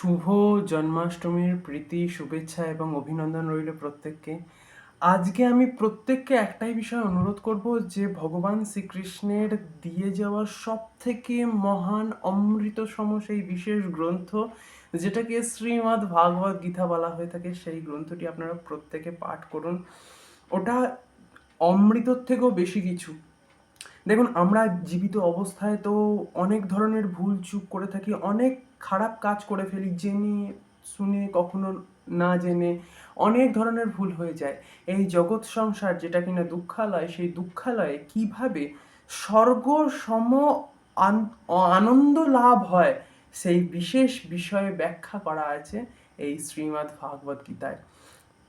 শুভ জন্মাষ্টমীর প্রীতি, শুভেচ্ছা এবং অভিনন্দন রইল প্রত্যেককে। আজকে আমি প্রত্যেককে একটাই বিষয় অনুরোধ করব যে ভগবান শ্রীকৃষ্ণের দিয়ে যাওয়া সব থেকে মহান অমৃতসম সেই বিশেষ গ্রন্থ, যেটাকে শ্রীমদ্ ভাগবত গীতা বলা হয়ে থাকে, সেই গ্রন্থটি আপনারা প্রত্যেকে পাঠ করুন। ওটা অমৃতর থেকেও বেশি কিছু। দেখুন, আমরা জীবিত অবস্থায় তো অনেক ধরনের ভুল চুপ করে থাকি, অনেক খারাপ কাজ করে ফেলি, জেনে শুনে কখনো না জেনে অনেক ধরনের ভুল হয়ে যায়। এই জগৎ সংসার যেটা কিনা দুঃখালয়, সেই দুঃখালয়ে কীভাবে স্বর্গ সম আন- আনন্দ লাভ হয়, সেই বিশেষ বিষয়ে ব্যাখ্যা করা আছে এই শ্রীমদ্ ভাগবত গীতায়।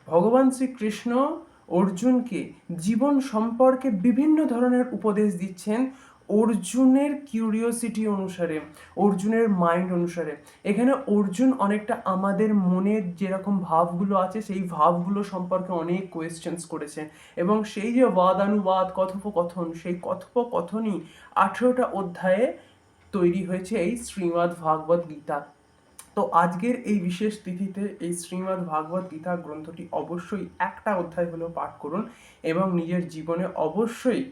ভগবান শ্রীকৃষ্ণ অর্জুনকে জীবন সম্পর্কে বিভিন্ন ধরনের উপদেশ দিচ্ছেন। অর্জুনের কিউরিওসিটি অনুসারে, অর্জুনের মাইন্ড অনুসারে। এখানে অর্জুন অনেকটা আমাদের মনের যেরকম ভাবগুলো আছে, সেই ভাবগুলো সম্পর্কে অনেক কোয়েশ্চেন্স করেছে। এবং সেই যে বাদানুবাদ, কথোপকথন, সেই কথোপকথনই আঠেরোটা অধ্যায়ে তৈরি হয়েছে এই শ্রীমদ্ ভাগবত গীতা। তো আজকের এই বিশেষ তিথিতে এই শ্রীমদ্ ভাগবত গীতা গ্রন্থটি অবশ্যই একটা অধ্যায় হলেও পাঠ করুন এবং নিজের জীবনে অবশ্যই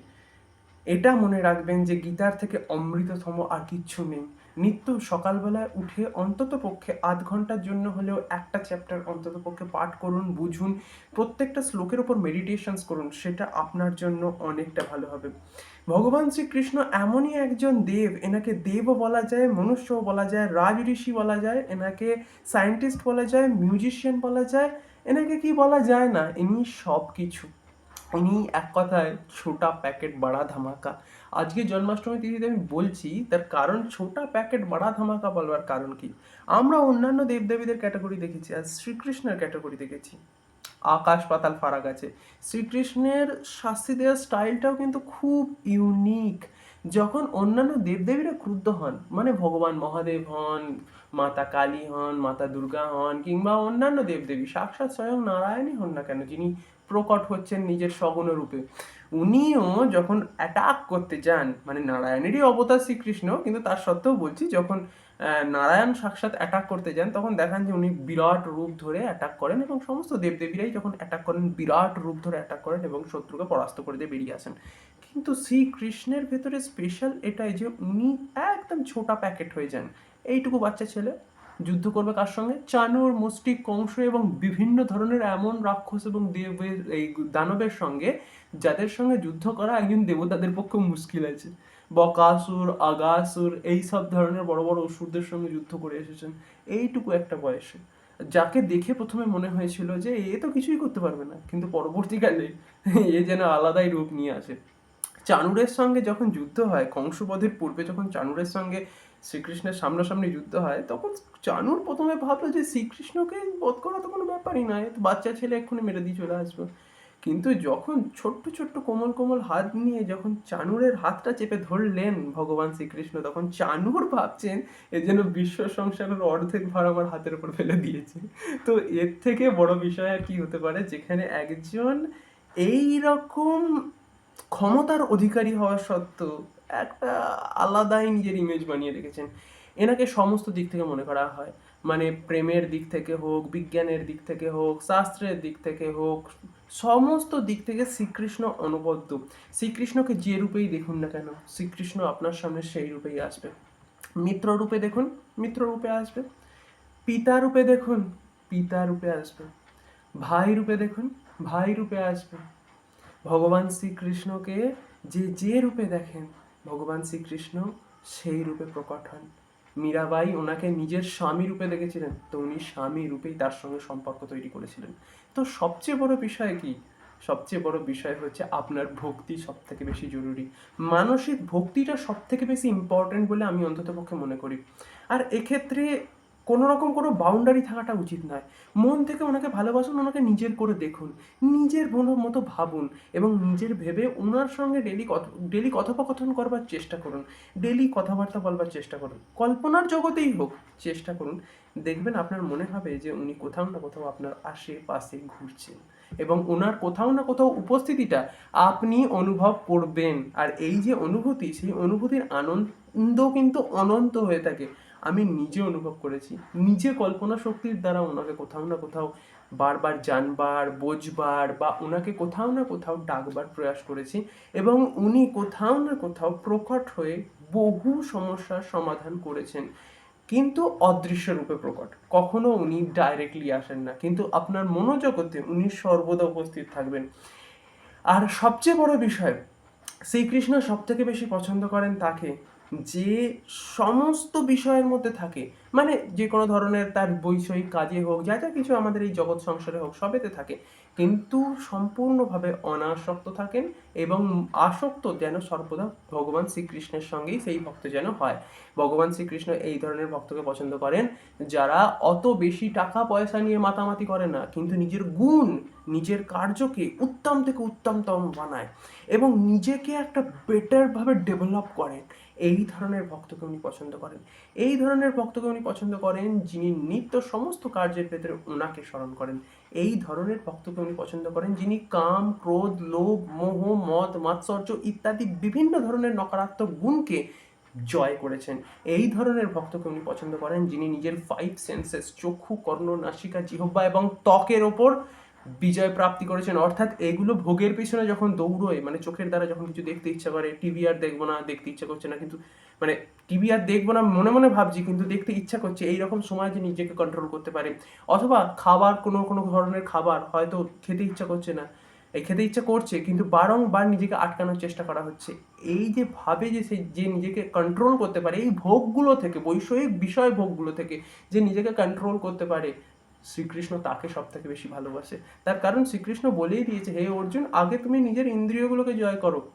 এটা মনে রাখবেন যে গীতার থেকে অমৃততম আর কিচ্ছু নেই। নিত্য সকালবেলায় উঠে অন্তত পক্ষে আধ ঘণ্টার জন্য হলেও একটা চ্যাপ্টার অন্তত পক্ষে পাঠ করুন, বুঝুন, প্রত্যেকটা শ্লোকের ওপর মেডিটেশনস করুন, সেটা আপনার জন্য অনেকটা ভালো হবে। ভগবান শ্রীকৃষ্ণ এমনই একজন দেব, এনাকে দেবও বলা যায়, মনুষ্যও বলা যায় রাজ ঋষি বলা যায়, এনাকে সায়েন্টিস্ট বলা যায় মিউজিশিয়ান বলা যায়, এনাকে কি বলা যায় না, ইনি সব কিছু ইনি এক কথায় ছোটা প্যাকেট বাড়া ধামাকা। আজকে জন্মাষ্টমী তিথিতে আমি বলছি, তার কারণ ছোটা প্যাকেট বাড়া ধামাকা বলবার কারণ কি? আমরা অন্যান্য দেবদেবীদের ক্যাটাগরি দেখেছি, আর শ্রীকৃষ্ণের ক্যাটাগরি দেখেছি। আকাশ পাতাল ফারাক আছে। শ্রীকৃষ্ণের শাস্তি দেওয়ার স্টাইলটাও কিন্তু খুব ইউনিক। যখন অন্যান্য দেবদেবীরা ক্রুদ্ধ হন মানে ভগবান মহাদেব হন, মাতা কালী হন, মাতা দুর্গা হন, কিংবা অন্যান্য দেবদেবী, সাক্ষাৎ স্বয়ং নারায়ণই হন না কেন, যিনি প্রকট হচ্ছেন নিজের সগুণ রূপে, উনিও যখন অ্যাটাক করতে যান মানে নারায়ণেরই অবতার শ্রীকৃষ্ণ, কিন্তু তার সত্ত্বেও বলছি, যখন নারায়ণ সাক্ষাৎ অ্যাটাক করতে যান, তখন দেখান যে উনি বিরাট রূপ ধরে অ্যাটাক করেন এবং সমস্ত দেবদেবীরাই যখন অ্যাটাক করেন, বিরাট রূপ ধরে অ্যাটাক করেন এবং শত্রুকে পরাস্ত করে দিয়ে বেরিয়ে আসেন। কিন্তু শ্রীকৃষ্ণের ভেতরে স্পেশাল এটাই যে উনি একদম ছোটা প্যাকেট হয়ে যান। এইটুকু বাচ্চা ছেলে যুদ্ধ করবে কার সঙ্গে? চানুর, মুষ্টিক, কংস এবং বিভিন্ন ধরনের এমন রাক্ষস এবং দেবের এই দানবের সঙ্গে যাদের সঙ্গে যুদ্ধ করা একজন দেবতাদের পক্ষে মুশকিল আছে। বকাসুর, আগাসুর এই সব ধরনের বড় বড় অসুরদের সঙ্গে যুদ্ধ করে এসেছেন। এইটুকু একটা বয়সে। যাকে দেখে প্রথমে মনে হয়েছিল যে এ তো কিছুই করতে পারবে না। কিন্তু পরবর্তীকালে এ যেন আলাদাই রূপ নিয়ে আসে। চানুরের সঙ্গে যখন যুদ্ধ হয়, কংসবধের পূর্বে যখন চানুরের সঙ্গে শ্রীকৃষ্ণের সামনাসামনি যুদ্ধ হয়, তখন চানুর প্রথমে ভাবলো যে শ্রীকৃষ্ণকে বধ করা তো কোনো ব্যাপারই নয় বাচ্চা ছেলে এক্ষুনি মেরে দিয়ে চলে আসবে। কিন্তু যখন ছোট্ট ছোট্ট, কোমল কোমল হাত নিয়ে যখন চানুরের হাতটা চেপে ধরলেন ভগবান শ্রীকৃষ্ণ, তখন চানুর ভাবছেন, এ যেন বিশ্ব সংসারের অর্ধেক ভার আমার হাতের উপর ফেলে দিয়েছে। তো এর থেকে বড় বিষয় আর কি হতে পারে, যেখানে একজন এই রকম ক্ষমতার অধিকারী হওয়া সত্ত্বেও একটা আলাদাই নিজের ইমেজ বানিয়ে রেখেছেন। এনাকে সমস্ত দিক থেকে মনে করা হয়। মানে প্রেমের দিক থেকে হোক, বিজ্ঞানের দিক থেকে হোক, শাস্ত্রের দিক থেকে হোক, সমস্ত দিক থেকে শ্রীকৃষ্ণ অনবদ্য। শ্রীকৃষ্ণকে যে রূপেই দেখুন না কেন, শ্রীকৃষ্ণ আপনার সামনে সেই রূপেই আসবে। মিত্র রূপে দেখুন, মিত্র রূপে আসবে। পিতা রূপে দেখুন, পিতা রূপে আসবে। ভাই রূপে দেখুন, ভাই রূপে আসবে। ভগবান শ্রীকৃষ্ণকে যে যে রূপে দেখেন, ভগবান শ্রীকৃষ্ণ সেই রূপে প্রকট হন। মীরাবাই ওনাকে নিজের স্বামী রূপে দেখেছিলেন, তো উনি স্বামী রূপেই তার সঙ্গে সম্পর্ক তৈরি করেছিলেন। তো সবচেয়ে বড় বিষয় কি? সবচেয়ে বড় বিষয় হচ্ছে আপনার ভক্তি সব থেকে বেশি জরুরি। মানসিক ভক্তিটা সব থেকে বেশি ইম্পর্টেন্ট বলে আমি অন্ততপক্ষে মনে করি। আর এক্ষেত্রে কোনো রকম কোনো বাউন্ডারি থাকাটা উচিত নয়। মন থেকে ওনাকে ভালোবাসুন, ওনাকে নিজের করে দেখুন, নিজের মনের মতো ভাবুন এবং নিজের ভেবে ওনার সঙ্গে ডেলি ডেলি কথোপকথন করবার চেষ্টা করুন ডেলি কথাবার্তা বলবার চেষ্টা করুন, কল্পনার জগতেই হোক চেষ্টা করুন। দেখবেন আপনার মনে হবে যে উনি কোথাও না কোথাও আপনার আশেপাশে ঘুরছেন এবং ওনার কোথাও না কোথাও উপস্থিতিটা আপনি অনুভব করবেন। আর এই যে অনুভূতি, সেই অনুভূতির আনন্দ কিন্তু অনন্ত হয়ে থাকে। আমি নিজে অনুভব করেছি। নিজে কল্পনা শক্তির দ্বারা ওনাকে কোথাও না কোথাও বারবার জানবার, বোঝবার বা ওনাকে কোথাও না কোথাও ডাকবার প্রয়াস করেছি এবং উনি কোথাও না কোথাও প্রকট হয়ে বহু সমস্যার সমাধান করেছেন। কিন্তু অদৃশ্য রূপে প্রকট। কখনো উনি ডাইরেক্টলি আসেন না। কিন্তু আপনার মনোজগতে উনি সর্বদা উপস্থিত থাকবেন। আর সবচেয়ে বড় বিষয়, শ্রীকৃষ্ণ সব থেকে বেশি পছন্দ করেন তাকে যে সমস্ত বিষয়ের মধ্যে থাকে মানে যে কোনো ধরনের তার বৈষয়িক কাজে হোক, যা যা কিছু আমাদের এই জগৎ সংসারে হোক, সবেতে থাকে। কিন্তু সম্পূর্ণভাবে অনাসক্ত থাকেন এবং আসক্ত যেন সর্বদা ভগবান শ্রীকৃষ্ণের সঙ্গেই সেই ভক্ত যেন হয়। ভগবান শ্রীকৃষ্ণ এই ধরনের ভক্তকে পছন্দ করেন, যারা অত বেশি টাকা পয়সা নিয়ে মাতামাতি করে না, কিন্তু নিজের গুণ, নিজের কার্যকে উত্তম থেকে উত্তমতম বানায় এবং নিজেকে একটা বেটারভাবে ডেভেলপ করেন। এই ধরনের ভক্তকে উনি পছন্দ করেন। এই ধরনের ভক্তকে উনি পছন্দ করেন যিনি নিত্য সমস্ত কার্যের ভেতরে ওনাকে স্মরণ করেন। এই ধরনের ভক্তকে উনি পছন্দ করেন যিনি কাম, ক্রোধ, লোভ, মোহ, মদ, মাৎসর্য ইত্যাদি বিভিন্ন ধরনের নকারাত্মক গুণকে জয় করেছেন। এই ধরনের ভক্তকে উনি পছন্দ করেন যিনি নিজের ফাইভ সেন্সেস চক্ষু, কর্ণ, নাসিকা জিহব্বা এবং ত্বকের ওপর বিজয় প্রাপ্তি করেছেন। অর্থাৎ এগুলো ভোগের পিছনে যখন দৌড়োয় মানে চোখের দ্বারা যখন কিছু দেখতে ইচ্ছা করে টিভি আর দেখব না, দেখতে ইচ্ছা করছে না, কিন্তু মানে টিভি আর দেখব না, মনে মনে ভাবছি, কিন্তু দেখতে ইচ্ছা করছে এই রকম সময় যে নিজেকে কন্ট্রোল করতে পারে। অথবা খাবার, কোনো কোনো ধরনের খাবার হয়তো খেতে ইচ্ছা করছে না। এই খেতে ইচ্ছা করছে, কিন্তু বারংবার নিজেকে আটকানোর চেষ্টা করা হচ্ছে। এই যে ভাবে যে সে, যে নিজেকে কন্ট্রোল করতে পারে, এই ভোগগুলো থেকে, বৈষয়িক বিষয় ভোগগুলো থেকে, যে নিজেকে কন্ট্রোল করতে পারে শ্রীকৃষ্ণ তাকে সব থেকে বেশি ভালোবাসে। তার কারণ শ্রীকৃষ্ণ বলেই দিয়েছে, হে অর্জুন, আগে তুমি নিজের ইন্দ্রিয়গুলোকে জয় করো।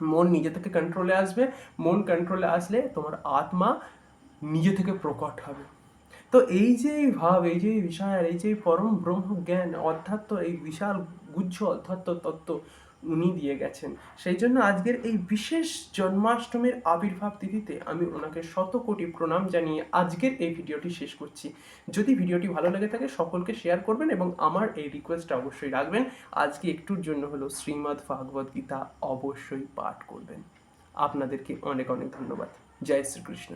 মন নিজে থেকে কন্ট্রোলে আসবে। মন কন্ট্রোলে আসলে তোমার আত্মা নিজে থেকে প্রকট হবে। তো এই যে এই ভাব, এই যে এই বিষয় আর এই যে পরম ব্রহ্ম জ্ঞান অধ্যাত্ম এই বিশাল গুচ্ছ অধ্যাত্ম তত্ত্ব উনি দিয়ে গেছেন। সেই জন্য আজকের এই বিশেষ জন্মাষ্টমীর আবির্ভাব তিথিতে আমি ওনাকে শত কোটি প্রণাম জানিয়ে আজকের এই ভিডিওটি শেষ করছি। যদি ভিডিওটি ভালো লেগে থাকে, সকলকে শেয়ার করবেন এবং আমার এই রিকোয়েস্টটা অবশ্যই রাখবেন। আজকে একটুর জন্য হলো শ্রীমদ্ ভাগবত গীতা অবশ্যই পাঠ করবেন। আপনাদেরকে অনেক অনেক ধন্যবাদ। জয় শ্রীকৃষ্ণ।